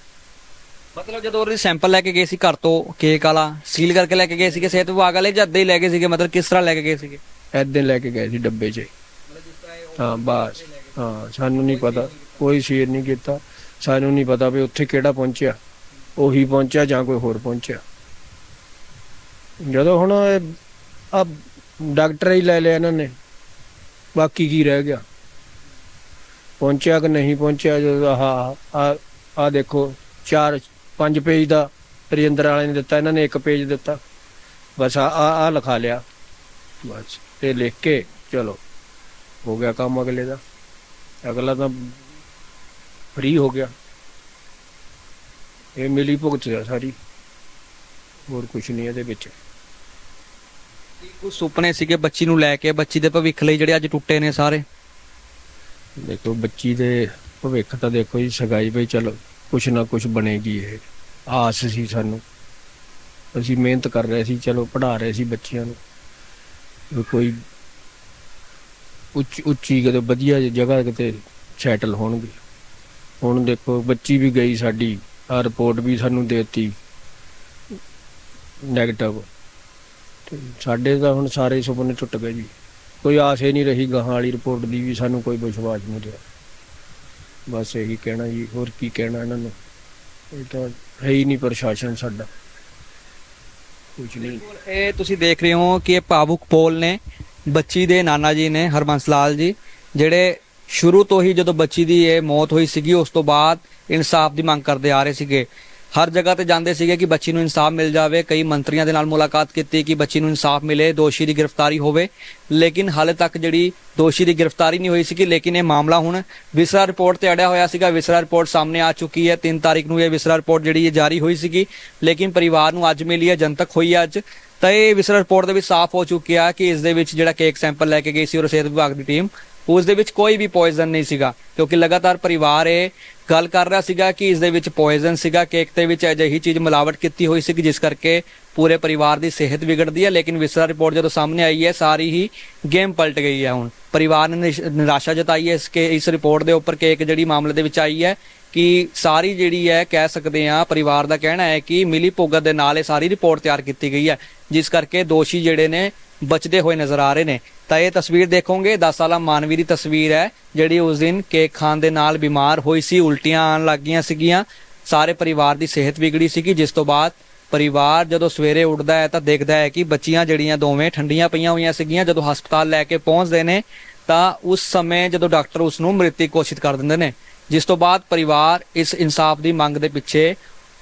ਮਤਲਬ ਜਦੋਂ ਉਹਦੇ ਸੈਂਪਲ ਲੈ ਕੇ ਗਏ ਸੀ ਘਰ ਤੋਂ ਕੇਕ ਵਾਲਾ ਸੀਲ ਕਰਕੇ ਲੈ ਕੇ ਗਏ ਸੀਗੇ ਸਿਹਤ ਵਿਭਾਗ ਵਾਲੇ ਜਾਂ ਹੀ ਲੈ ਕੇ ਸੀਗੇ? ਮਤਲਬ ਕਿਸ ਤਰ੍ਹਾਂ ਲੈ ਕੇ ਗਏ ਸੀਗੇ? ਐਦਾਂ ਲੈ ਕੇ ਗਏ ਸੀ ਡੱਬੇ 'ਚ। ਹਾਂ ਬਸ। ਹਾਂ ਸਾਨੂੰ ਨਹੀਂ ਪਤਾ। ਕੋਈ ਸ਼ੇਅਰ ਨਹੀਂ ਕੀਤਾ। ਸਾਨੂੰ ਨਹੀਂ ਪਤਾ ਵੀ ਉੱਥੇ ਕਿਹੜਾ ਪਹੁੰਚਿਆ। ਉਹੀ ਪਹੁੰਚਿਆ ਜਾਂ ਕੋਈ ਹੋਰ ਪਹੁੰਚਿਆ। ਜਦੋਂ ਹੁਣ ਆ ਡਾਕਟਰ ਹੀ ਲੈ ਲਿਆ ਇਹਨਾਂ ਨੇ। ਬਾਕੀ ਕੀ ਰਹਿ ਗਿਆ? ਪਹੁੰਚਿਆ ਕਿ ਨਹੀਂ ਪਹੁੰਚਿਆ? ਜਦੋਂ ਆਹ ਆ ਆ ਦੇਖੋ ਚਾਰ ਪੰਜ ਪੇਜ ਦਾ ਰਜਿੰਦਰ ਵਾਲੇ ਨੇ ਦਿੱਤਾ ਇਹਨਾਂ ਨੇ ਇੱਕ ਪੇਜ ਦਿੱਤਾ। ਬਸ ਆ ਆ ਲਿਖਾ ਲਿਆ। ਬਸ ਤੇ ਲਿਖ ਕੇ ਚਲੋ ਹੋ ਗਿਆ ਕੰਮ ਅਗਲੇ ਦਾ। ਅਗਲਾ ਤਾਂ ਫ੍ਰੀ ਹੋ ਗਿਆ। ਇਹ ਮਿਲੀ ਭੁਗਤ ਆ ਸਾਰੀ। ਹੋਰ ਕੁਝ ਨਹੀਂ ਇਹਦੇ ਵਿੱਚ। ਕੁਝ ਸੁਪਨੇ ਸੀਗੇ ਬੱਚੀ ਨੂੰ ਲੈ ਕੇ ਬੱਚੀ ਦੇ ਭਵਿੱਖ ਲਈ ਜਿਹੜੇ ਅੱਜ ਟੁੱਟੇ ਨੇ ਸਾਰੇ। ਦੇਖੋ ਬੱਚੀ ਦੇ ਭਵਿੱਖ ਤਾਂ ਦੇਖੋ ਜੀ ਸਗਾਈ ਵੀ ਚਲੋ ਕੁਛ ਨਾ ਕੁਛ ਬਣੇਗੀ ਇਹ। ਆਸ ਸੀ ਸਾਨੂੰ। ਅਸੀਂ ਮਿਹਨਤ ਕਰ ਰਹੇ ਸੀ, ਚਲੋ ਪੜ੍ਹਾ ਰਹੇ ਸੀ ਬੱਚਿਆਂ ਨੂੰ। ਕੋਈ ਉੱਚ, ਉੱਚੀ ਕਿਤੇ ਵਧੀਆ ਜਗ੍ਹਾ ਕਿਤੇ ਸੈਟਲ ਹੋਣਗੇ। ਹੁਣ ਦੇਖੋ, ਬੱਚੀ ਵੀ ਗਈ ਸਾਡੀ ਆ ਰਿਪੋਰਟ ਵੀ ਸਾਨੂੰ ਦੇਤੀ। ਨੈਗੇਟਿਵ ਤੇ ਸਾਡੇ ਤਾਂ ਹੁਣ ਸਾਰੇ ਸੁਪਨੇ ਟੁੱਟ ਗਏ ਜੀ। ਕੋਈ ਆਸ ਹੀ ਨਹੀਂ ਰਹੀ ਗਾਹਾਂ ਵਾਲੀ ਰਿਪੋਰਟ ਦੀ ਵੀ ਸਾਨੂੰ ਕੋਈ ਵਿਸ਼ਵਾਸ ਨਹੀਂ ਰਿਹਾ। ਬਸ ਇਹੀ ਕਹਿਣਾ ਜੀ, ਹੋਰ ਕੀ ਕਹਿਣਾ ਇਹਨਾਂ ਨੂੰ? ਇਹ ਤਾਂ ਹੈ ਹੀ ਨਹੀਂ ਪ੍ਰਸ਼ਾਸਨ ਸਾਡਾ। ਕੁਝ ਨਹੀਂ। ਇਹ ਤੁਸੀਂ ਦੇਖ ਰਹੇ ਹੋ ਕਿ ਇਹ ਭਾਵੁਕ ਪੋਲ ਨੇ, ਬੱਚੀ ਦੇ ਨਾਨਾ ਜੀ ਨੇ, ਹਰਬੰਸ ਲਾਲ ਜੀ, ਜਿਹੜੇ ਸ਼ੁਰੂ ਤੋਂ ਹੀ ਜਦੋਂ ਬੱਚੀ ਦੀ ਇਹ ਮੌਤ ਹੋਈ ਸੀਗੀ, ਉਸ ਤੋਂ ਬਾਅਦ ਇਨਸਾਫ ਦੀ ਮੰਗ ਕਰਦੇ ਆ ਰਹੇ ਸੀਗੇ। ਹਰ ਜਗ੍ਹਾ ਤੇ ਜਾਂਦੇ ਸੀਗੇ ਕਿ ਬੱਚੀ ਨੂੰ ਇਨਸਾਫ ਮਿਲ ਜਾਵੇ, ਕਈ ਮੰਤਰੀਆਂ ਦੇ ਨਾਲ ਮੁਲਾਕਾਤ ਕੀਤੀ ਕਿ ਬੱਚੀ ਨੂੰ ਇਨਸਾਫ ਮਿਲੇ, ਦੋਸ਼ੀ ਦੀ ਗ੍ਰਿਫਤਾਰੀ ਹੋਵੇ। ਲੇਕਿਨ ਹਾਲੇ ਤੱਕ ਜਿਹੜੀ ਦੋਸ਼ੀ ਦੀ ਗ੍ਰਿਫਤਾਰੀ ਨਹੀਂ ਹੋਈ ਸੀਗੀ, ਲੇਕਿਨ ਇਹ ਮਾਮਲਾ ਹੁਣ ਵਿਸਰਾ ਰਿਪੋਰਟ ਤੇ ਅੜਿਆ ਹੋਇਆ ਸੀਗਾ। ਵਿਸਰਾ ਰਿਪੋਰਟ ਸਾਹਮਣੇ ਆ ਚੁੱਕੀ ਹੈ 3 ਤਾਰੀਖ ਨੂੰ ਇਹ ਵਿਸਰਾ ਰਿਪੋਰਟ ਜਿਹੜੀ ਇਹ ਜਾਰੀ ਹੋਈ ਸੀਗੀ। ਲੇਕਿਨ ਪਰਿਵਾਰ ਨੂੰ ਅੱਜ ਮਿਲੀ ਹੈ, ਜਨਤਕ ਹੋਈ ਹੈ ਅੱਜ। ਤਾਂ ਇਹ ਵਿਸਰਾ ਰਿਪੋਰਟ ਦੇ ਵਿੱਚ ਸਾਫ਼ ਹੋ ਚੁੱਕਿਆ ਕਿ ਇਸ ਦੇ ਵਿੱਚ ਜਿਹੜਾ ਕੇਕ ਸੈਂਪਲ ਲੈ ਕੇ ਗਈ ਸੀ ਔਰ ਸਿਹਤ ਵਿਭਾਗ ਦੀ ਟੀਮ ਉਸ ਦੇ ਵਿੱਚ ਕੋਈ ਵੀ ਪੋਇਜ਼ਨ ਨਹੀਂ ਸੀਗਾ, ਕਿਉਂਕਿ ਲਗਾਤਾਰ ਪਰਿਵਾਰ ਇਹ ਗੱਲ ਕਰ ਰਿਹਾ ਸੀਗਾ ਕਿ ਇਸ ਦੇ ਵਿੱਚ ਪੋਇਜ਼ਨ ਸੀਗਾ, ਕੇਕ ਦੇ ਵਿੱਚ ਅਜਿਹੀ ਚੀਜ਼ ਮਿਲਾਵਟ ਕੀਤੀ ਹੋਈ ਸੀ ਜਿਸ ਕਰਕੇ ਪੂਰੇ ਪਰਿਵਾਰ ਦੀ ਸਿਹਤ ਵਿਗੜਦੀ ਹੈ, ਲੇਕਿਨ ਵਿਸਰਾ ਰਿਪੋਰਟ ਜਦੋਂ ਸਾਹਮਣੇ ਆਈ ਹੈ, ਸਾਰੀ ਹੀ ਗੇਮ ਪਲਟ ਗਈ ਹੈ ਹੁਣ। ਪਰਿਵਾਰ ਨੇ ਨਿਰਾਸ਼ਾ ਜਤਾਈ ਹੈ ਇਸ ਕੇ, ਇਸ ਰਿਪੋਰਟ ਦੇ ਉੱਪਰ ਕੇਕ ਜਿਹੜੀ ਮਾਮਲੇ ਦੇ ਵਿੱਚ ਆਈ ਹੈ ਕਿ ਸਾਰੀ ਜਿਹੜੀ ਹੈ, ਕਹਿ ਸਕਦੇ ਆ ਪਰਿਵਾਰ ਦਾ ਕਹਿਣਾ ਹੈ ਕਿ ਮਿਲੀ ਭੁਗਤ ਦੇ ਨਾਲ ਇਹ ਸਾਰੀ ਰਿਪੋਰਟ ਤਿਆਰ ਕੀਤੀ ਗਈ ਹੈ, ਜਿਸ ਕਰਕੇ ਦੋਸ਼ੀ ਜਿਹੜੇ ਨੇ ਬਚਦੇ ਹੋਏ ਨਜ਼ਰ ਆ ਰਹੇ ਨੇ। ਤਾਂ ਇਹ ਤਸਵੀਰ ਦੇਖੋਗੇ 10 ਸਾਲਾ ਮਾਨਵੀ ਦੀ ਤਸਵੀਰ ਹੈ, ਜਿਹੜੀ ਉਸ ਦਿਨ ਕੇਕ ਖਾਣ ਦੇ ਨਾਲ ਬਿਮਾਰ ਹੋਈ ਸੀ, ਉਲਟੀਆਂ ਆਉਣ ਲੱਗ ਗਈਆਂ ਸੀਗੀਆਂ। ਸਾਰੇ ਪਰਿਵਾਰ ਦੀ ਸਿਹਤ ਵਿਗੜੀ ਸੀਗੀ, ਜਿਸ ਤੋਂ ਬਾਅਦ ਪਰਿਵਾਰ ਜਦੋਂ ਸਵੇਰੇ ਉੱਠਦਾ ਹੈ ਤਾਂ ਦੇਖਦਾ ਹੈ ਕਿ ਬੱਚੀਆਂ ਜਿਹੜੀਆਂ ਦੋਵੇਂ ਠੰਡੀਆਂ ਪਈਆਂ ਹੋਈਆਂ ਸੀਗੀਆਂ, ਜਦੋਂ ਹਸਪਤਾਲ ਲੈ ਕੇ ਪਹੁੰਚਦੇ ਨੇ, ਤਾਂ ਉਸ ਸਮੇਂ ਜਦੋਂ ਡਾਕਟਰ ਉਸ ਨੂੰ ਮ੍ਰਿਤਕ ਘੋਸ਼ਿਤ ਕਰ ਦਿੰਦੇ ਨੇ। ਜਿਸ ਤੋਂ ਬਾਅਦ ਪਰਿਵਾਰ ਇਸ ਇਨਸਾਫ ਦੀ ਮੰਗ ਦੇ ਪਿੱਛੇ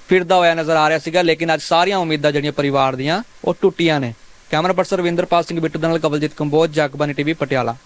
ਫਿਰਦਾ ਹੋਇਆ ਨਜ਼ਰ ਆ ਰਿਹਾ ਸੀਗਾ, ਲੇਕਿਨ ਅੱਜ ਸਾਰੀਆਂ ਉਮੀਦਾਂ ਜਿਹੜੀਆਂ ਪਰਿਵਾਰ ਦੀਆਂ, ਉਹ ਟੁੱਟੀਆਂ ਨੇ। ਕੈਮਰਾ ਪਰਸਨ ਰਵਿੰਦਰਪਾਲ ਸਿੰਘ, ਬਿੱਟੂ ਦੇ ਨਾਲ ਕਵਲਜੀਤ ਕੰਬੋਜ ਜਗਬਾਨੀ ਟੀਵੀ, ਪਟਿਆਲਾ।